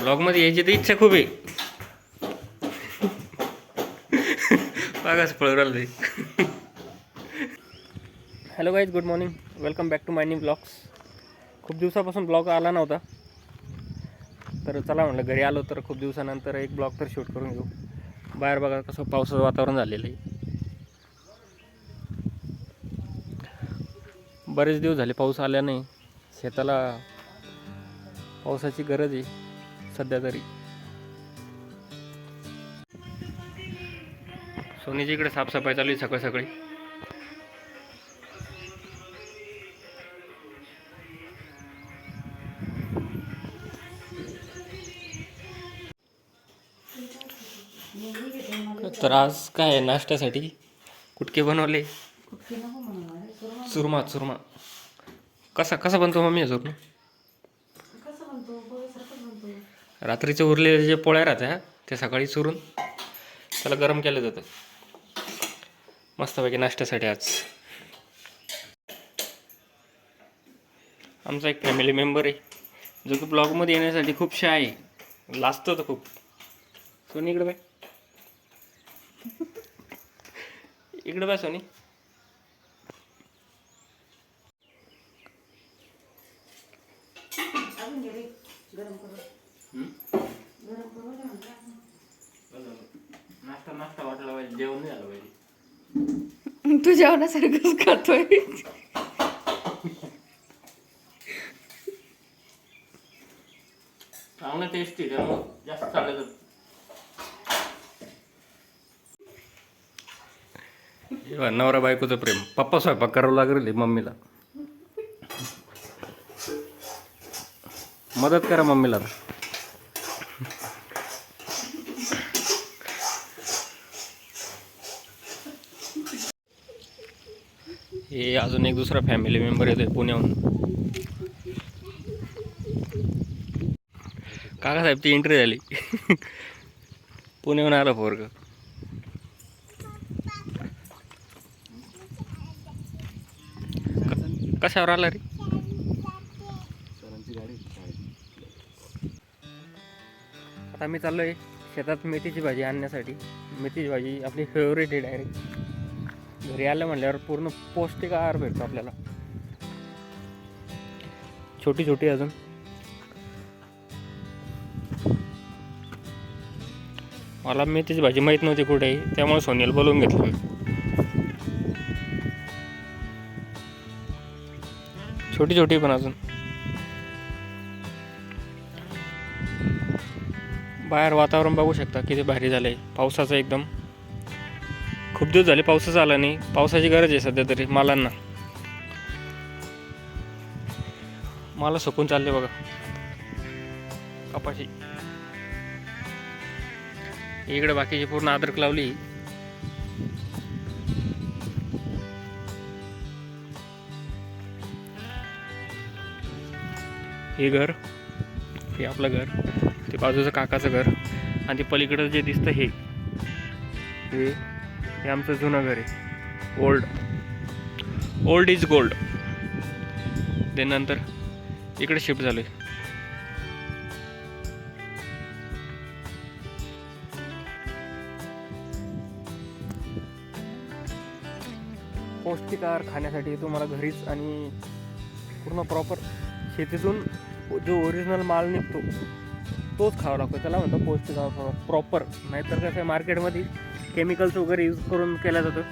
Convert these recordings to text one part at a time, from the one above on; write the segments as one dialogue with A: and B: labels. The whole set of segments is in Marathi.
A: ब्लॉगमध्ये यायची तर इच्छा खूप आहे. बघाच पळवराल ते hello guys good morning welcome back to my new blogs खूप दिवसापासून ब्लॉग आला नव्हता. तर चला म्हटलं घरी आलो तर खूप दिवसानंतर एक ब्लॉग तर शूट करून घेऊ. बाहेर बघा कसं पावसाचं वातावरण झालेलं आहे. बरेच दिवस झाले पाऊस आल्या नाही. शेताला पावसाची गरज आहे. सध्या तरी. सोनीच्या इकडे साफसफाई चालू आहे सकाळ सकाळी. तर आज काय आहे नाश्त्यासाठी? कुटके बनवले? चुरमा चुरमा. कसा कसा बनतो मम्मी चुरमा रात्रीचे उरलेले जे पोळ्या राहत्या ते सकाळी चुरून त्याला गरम केलं जातं. मस्तपैकी नाश्त्यासाठी आज. आमचा एक फॅमिली मेंबर आहे जो की ब्लॉगमध्ये येण्यासाठी खूप शाय आहे. लाजतो तो खूप. सोनी इकडे बाय. इकडे बाय सोनी. नाश्ता नाश्ता वाटला पाहिजे जेवण झालं पाहिजे.
B: तू जेवणासारखंच खातोय.
A: चांगलं टेस्टी त्यामुळं जास्त चालत नवरा बायकोचं प्रेम. पप्पा स्वयंपाक करावं लागेल मम्मीला. मदत करा मम्मीला. हे अजून एक दुसरा फॅमिली मेंबर येतोय पुण्याहून. काकासाहेबची एंट्री झाली. पुण्याहून आला पोरग. कशावर आला रे? आता मी चाललोय शेतात मेथीची भाजी आणण्यासाठी. मेथीची भाजी आपली फेवरेट आहे डायरेक्ट घरी आलं म्हणल्यावर पूर्ण पौष्टिक आहार भेटतो आपल्याला. छोटी छोटी अजून. मला मेथीची भाजी माहीत नव्हती कुठे त्यामुळे सोनील बोलवून घेतलं मी. छोटी छोटी पण अजून. बाहेर वातावरण बघू शकता किती भारी झालंय. पावसाचं एकदम. खूप दिवस झाले पावसाच आला नाही. पावसाची गरज आहे सध्या तरी मालांना. माला सुकून चालले बघा. कपाशी. इकडे बाकीची पूर्ण अद्रक लावली. हे घर हे आपलं घर ते बाजूचं काकाचं घर आणि ते पलीकडं जे दिसतं हे हे आमचं जुनं घर आहे. ओल्ड ओल्ड इज गोल्ड ते नंतर इकडे शिफ्ट झालोय. पौष्टिक आहार खाण्यासाठी तुम्हाला घरीच आणि पूर्ण प्रॉपर शेतीतून जो ओरिजिनल माल निघतो तोच खावा लागतो. त्याला म्हणतो पौष्टिक आहार प्रॉपर नाहीतर कसं आहे मार्केटमध्ये केमिकल्स वगैरे यूज करून केलं जातं.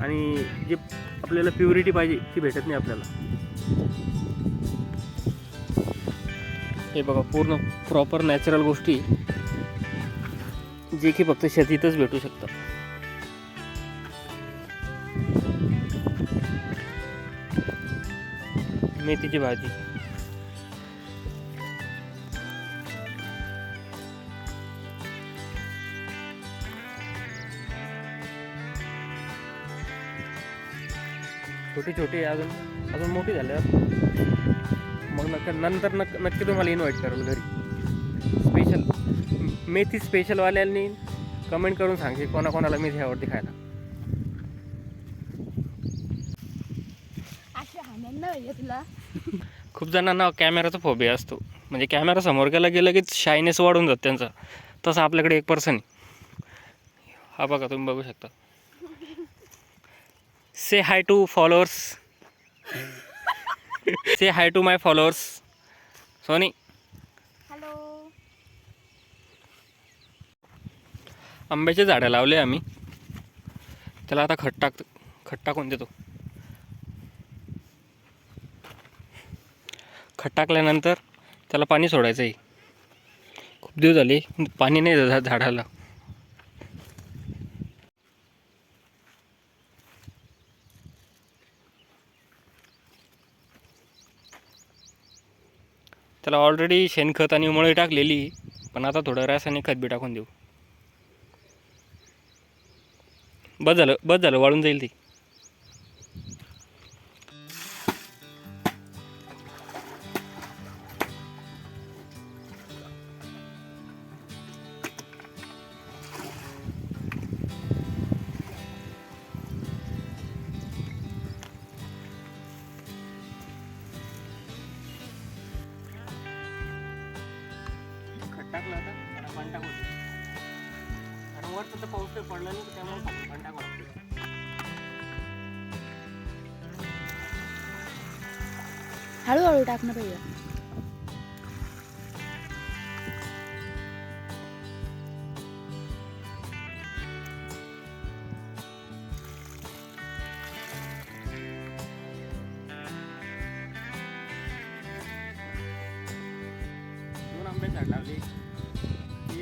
A: आणि जे आपल्याला प्युरिटी पाहिजे ती भेटत नाही आपल्याला. हे बघा पूर्ण प्रॉपर नॅचरल गोष्टी जे की फक्त शेतीतच भेटू शकतात. मेथीची भाजी. छोटी छोटी अजून अजून मोठी झाल्यावर. मग नक्की नंतर नक् नक्की तुम्हाला इन्व्हाइट करेल घरी. स्पेशल मेथी स्पेशलवाल्यांनी कमेंट करून सांगे कोणाकोणाला मेथी आवडते खायला.
B: तुला
A: खूप जणांना कॅमेराचा फोबिया असतो. म्हणजे कॅमेरा समोर गेला की लगेच शायनेस वाढून जात त्यांचा. तसं आपल्याकडे एक पर्सन आहे. हा बघा तुम्ही बघू शकता. Say hi to followers say hi to my followers Soni
B: hello
A: आंब्याचे झाडं लावले आम्ही. त्याला आता खत टाक खत टाकून देतो. खत टाकल्यानंतर त्याला पाणी सोडायचं आहे खूप दिवस झाले पाणी नाही झाडाला. त्याला ऑलरेडी शेणखत आणि मुळे टाकलेली पण आता थोडं रासायनिक खत बी टाकून देऊ. बस झालं बस झालं वाळून जाईल ती. पाणी टाकून कारण वरचं तर पाऊस काही पडला नाही त्यामुळे पाणी लागतं
B: हळूहळू टाकणं पाहिजे
A: आंबे झाड लावले.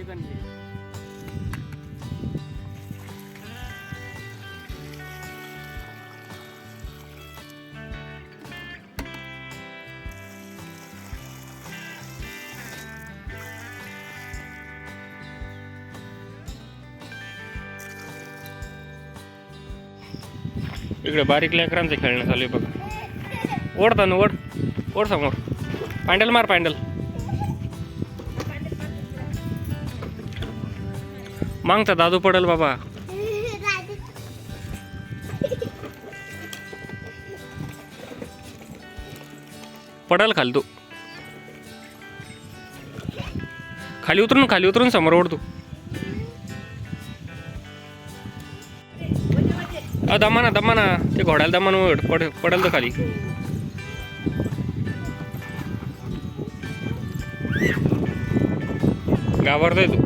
A: एक इकडे बारीक लेकरांचं खेळणं चालू आहे बघा. ओढ ना ओढ. ओढ समोर पांडल मार पांडल मागता दादू पडेल बाबा. पडल खाली तू. खाली उतरून खाली उतरून समोर ओढ तू. अ दमाना दमाना. ते घोड्याला दमान ओढ. पड पडेल तर खाली. घाबरतोय तू.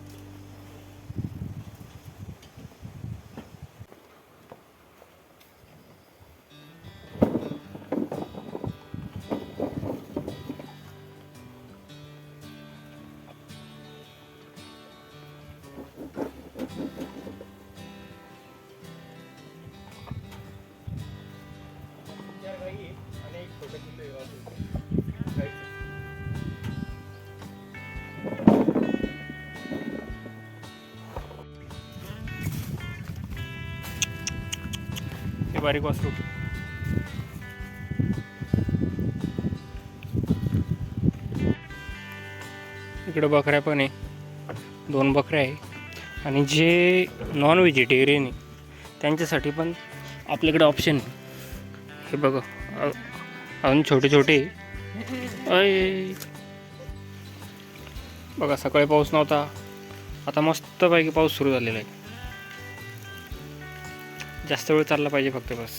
A: बारीक वासरू. इकडं बकऱ्या पण आहे. दोन बकऱ्या आहे. आणि जे नॉन व्हेजिटेरियन आहे त्यांच्यासाठी पण आपल्याकडे ऑप्शन आहे. हे बघा अजून छोटे छोटे अय. बघा सकाळी पाऊस नव्हता. आता मस्तपैकी पाऊस सुरू झालेला आहे. जास्त वेळ चालला पाहिजे फक्त बस.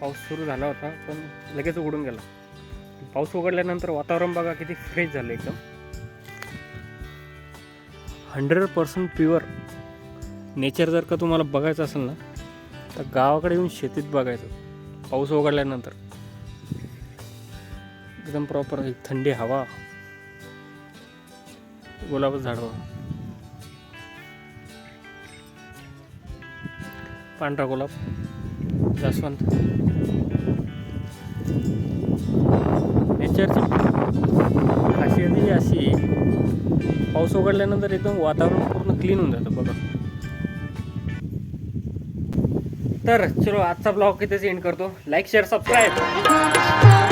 A: पाऊस सुरू झाला होता पण लगेच उघडून गेला. पाऊस उघडल्यानंतर वातावरण बघा किती फ्रेश झालं एकदम. हंड्रेड पर्सेंट प्युअर नेचर जर का तुम्हाला बघायचं असेल ना तर गावाकडे येऊन शेतीत बघायचं. पाऊस उघडल्यानंतर. एकदम प्रॉपर एक थंडी हवा. गुलाबच झाडं. पांढरा गुलाब. जास्वंत नेचरची खासियत ही अशी पाऊस उघडल्यानंतर एकदम वातावरण पूर्ण क्लीन होऊन जातं बघा. तर चलो आजचा ब्लॉग इथेच एंड करतो. Like share subscribe